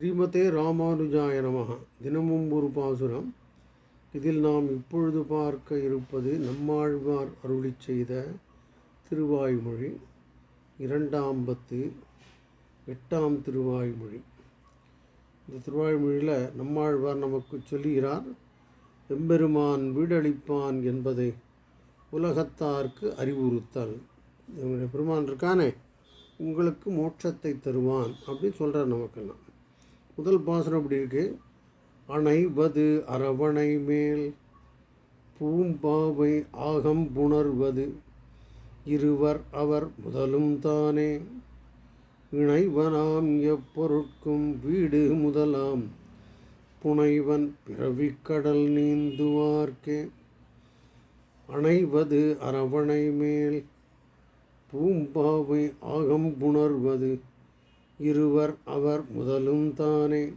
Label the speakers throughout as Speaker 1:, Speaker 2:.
Speaker 1: ஸ்ரீமதே ராமானுஜாய நமः தினமும் ஒரு பாசுரம். இதில் நாம் இப்பொழுது பார்க்க இருப்பது நம்மாழ்வார் அருளிச் செய்த திருவாய்மொழி. இரண்டாம் பத்து எட்டாம் திருவாய்மொழி. இந்த திருவாய்மொழியில் நம்மாழ்வார் நமக்கு சொல்லுகிறார் எம்பெருமான் வீடளிப்பான் என்பதை உலகத்தார்க்கு அறிவுறுத்தல். என்னுடைய பெருமான் இருக்கானே உங்களுக்கு மோட்சத்தை தருவான் அப்படின்னு சொல்கிறார் நமக்கெல்லாம். முதல் பாசனம் அப்படி இருக்குது அணைவது அரவணை மேல் பூம்பாவை ஆகம் புணர்வது. இருவர் அவர் முதலும் தானே இணைவனாம் எப்பொருட்கும் வீடு முதலாம். புனைவன் பிறவிக்கடல் நீந்துவார்க்கே. அணைவது அரவணை மேல் பூம்பாவை ஆகம் புணர்வது. இருவர் அவர் முதலும் தானே.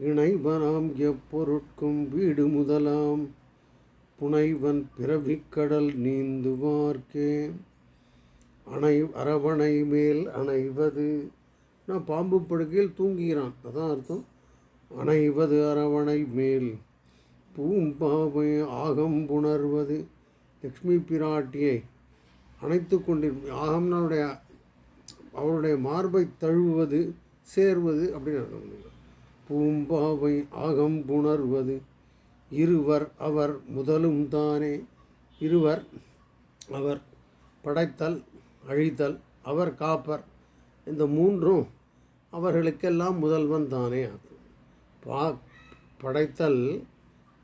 Speaker 1: இணைவனாம் எப்பொருட்கும் வீடு முதலாம். புனைவன் பிறவிக்கடல் நீந்துவார்க்கே. அணை அரவணை மேல் அணைவது. நான் பாம்பு படுக்கையில் தூங்குகிறான். அதான் அர்த்தம். அணைவது அரவணை மேல். பூம்பாவை ஆகம் புணர்வது. லக்ஷ்மி பிராட்டியை அணைத்து கொண்டிருக்கும். ஆகம்னாவுடைய அவருடைய மார்பை தழுவுவது சேர்வது அப்படின்னு அர்த்தம் பூம்பாவை ஆகம் புணர்வது. இருவர் அவர் முதலும் தானே. இருவர் அவர் படைத்தல் அழித்தல் அவர் காப்பர். இந்த மூன்றும் அவர்களுக்கெல்லாம் முதல்வன் தானே. ஆகும் பா படைத்தல்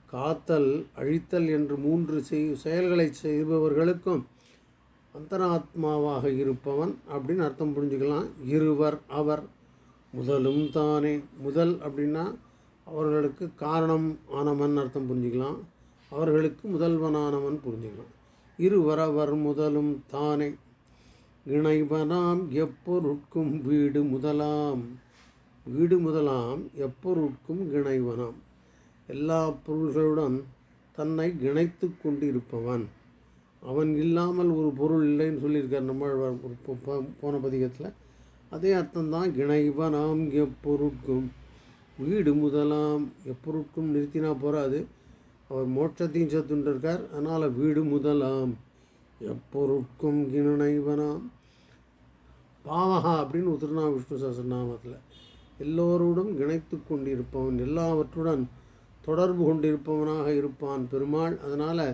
Speaker 1: காத்தல் அழித்தல் என்று மூன்று செய் செயல்களை செய்பவர்களுக்கும் அந்தராத்மாவாக இருப்பவன் அப்படின்னு அர்த்தம் புரிஞ்சுக்கலாம். இருவர் அவர் முதலும் தானே. முதல் அப்படின்னா அவர்களுக்கு காரணம் ஆனவன் அர்த்தம் புரிஞ்சுக்கலாம். அவர்களுக்கு முதல்வனானவன் புரிஞ்சுக்கலாம். இருவர் அவர் முதலும் தானே. இணைவனாம் எப்பொருட்கும் வீடு முதலாம். வீடு முதலாம் எப்பொருட்கும் இணைவனாம். எல்லா பொருள்களுடன் தன்னை இணைத்து கொண்டிருப்பவன். அவன் இல்லாமல் ஒரு பொருள் இல்லைன்னு சொல்லியிருக்கார் நம்மாழ்வார் ஒரு போன பதிகத்தில். அதே அர்த்தம்தான் கிணைவனாம் எப்பொருட்கும் வீடு முதலாம் எப்பொருட்கும் நிறுத்தினா போகாது அவர் மோட்சத்தையும் சேர்த்துட்டு இருக்கார் அதனால் வீடு முதலாம் எப்பொருட்கும் கிணைவனாம் பாவகா அப்படின்னு உத்திரநா விஷ்ணு சஹஸ்ரநாமத்தில் எல்லோரோடும் இணைத்து கொண்டிருப்பவன் எல்லாவற்றுடன் தொடர்பு கொண்டிருப்பவனாக இருப்பான் பெருமாள். அதனால்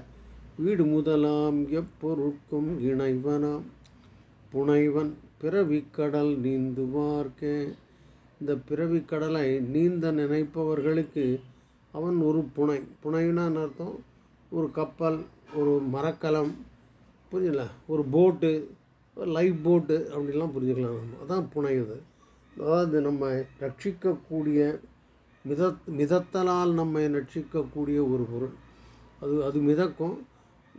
Speaker 1: வீடு முதலாம் எப்பொருட்கும் இணைவனாம். புனைவன் பிறவிக்கடல் நீந்துவார்க்கே. இந்த பிறவிக்கடலை நீந்த நினைப்பவர்களுக்கு அவன் ஒரு புனை. புனைனான்னு அர்த்தம்? ஒரு கப்பல் ஒரு மரக்கலம் புரியல ஒரு போட்டு ஒரு லைஃப் போட்டு அப்படிலாம் புரிஞ்சுக்கலாம் நம்ம. அதான் புனையுது அதாவது நம்ம ரட்சிக்கக்கூடிய மித மிதத்தலால் நம்மை ரட்சிக்கக்கூடிய ஒரு பொருள். அது அது மிதக்கும்.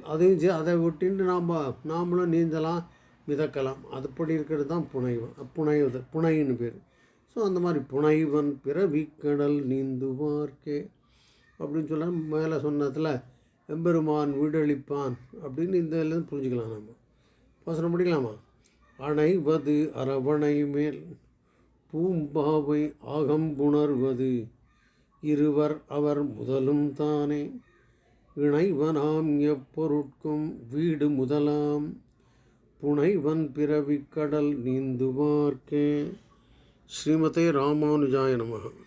Speaker 1: அதையும் அதை விட்டுட்டு நாம் நாமளும் நீந்தலாம் மிதக்கலாம். அதுபடி இருக்கிறது தான் புனைவன் புனைவது புனைன்னு பேர். ஸோ அந்த மாதிரி புனைவன் பிறவிக்கடல் நீந்துவார்க்கே. அப்படின்னு சொல்ல மேலே சொன்னதில் எம்பெருமான் வீடழிப்பான் அப்படின்னு இந்த இதுலேருந்து புரிஞ்சுக்கலாம் நம்ம பசனம் முடிக்கலாமா அணைவது அரவணை மேல் பூம்பாவை ஆகம்புணர்வது இருவர் அவர் முதலும் தானே. இணைவனாம் எப்பொருட்கும் வீடு முதலாம். புனைவன் பிறவிக்கடல் நீந்துவார்க்கே. ஸ்ரீமதே ராமானுஜாய நமகம்